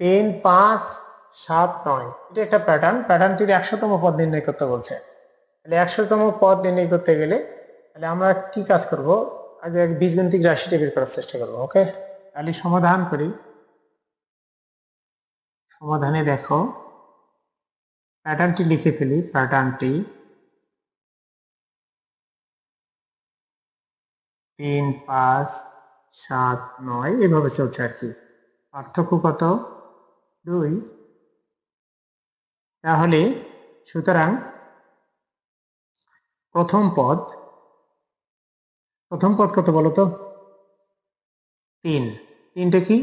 তিন, পাঁচ, সাত, নয়। এটা একটা প্যাটার্ন প্যাটার্নটির একশোতম পদ নির্ণয় করতে বলছে। তাহলে একশোতম পদ নির্ণয় করতে গেলে তাহলে আমরা কি কাজ করব? আগে বীজগণিতিক রাশিটা বের করার চেষ্টা করব, ওকে? তাহলে সমাধান করি। সমাধানে দেখো। প্যাটার্নটি লিখে ফেলি প্যাটার্নটি তিন, পাঁচ, সাত, নয়। এভাবে চলছে আর কি। পার্থক্য কত? দুই। তাহলে সুতরাং প্রথম পদ প্রথম পদ কত বলো তো তিন। তিনটে কি?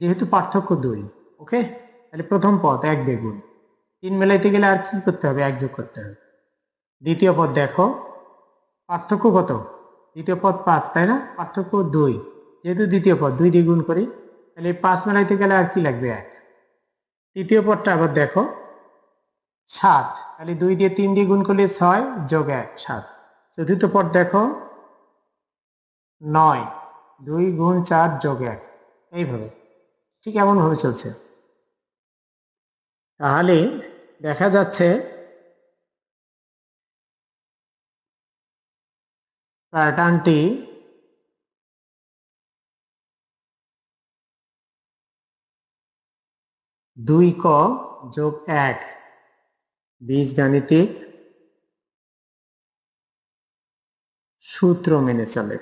যেহেতু পার্থক্য দুই ওকে তাহলে প্রথম পদ এক দ্বিগুণ। তিন মেলাইতে গেলে আর কি করতে হবে? এক যোগ করতে হবে। দ্বিতীয় পদ দেখো, পার্থক্য কত? দ্বিতীয় পদ পাঁচ, তাই না? পার্থক্য দুই। যেহেতু দ্বিতীয় পদ দুই দ্বিগুণ করি, তাহলে পাঁচ মেলাইতে গেলে আর কি লাগবে? এক। তৃতীয় পদটা আবার দেখো। সাত। তাহলে দুই দিয়ে তিন দিয়ে গুণ করলে ছয় যোগ এক, সাত। চতুর্থ পদ দেখো। নয়। দুই গুণ চার যোগ এক। এইভাবে। ঠিক এমনভাবে চলছে। তাহলে দেখা যাচ্ছে প্যাটার্নটি দুই ক যোগ এক। বীজগাণিতিক সূত্র মেনে চলে।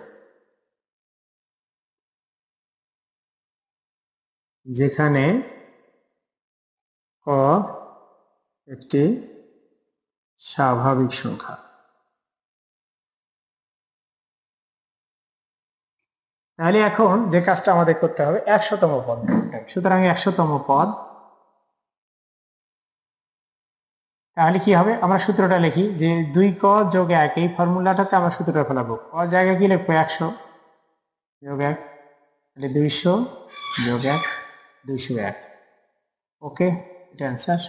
যেখানে ক একটি স্বাভাবিক সংখ্যা। তাহলে এখন যে কাজটা আমাদের করতে হবে, একশোতম পদ। সুতরাং একশোতম পদ তাহলে কি হবে? আমরা সূত্রটা লিখি যে দুই ক যোগ এক, এই ফর্মুলাটাতে আমরা সূত্রটা ফেলাবো। ক জায়গায় কি লিখব? একশো। যোগ এক, তাহলে দুইশো যোগ এক, দুইশো এক। ওকে? এটা অ্যান্সার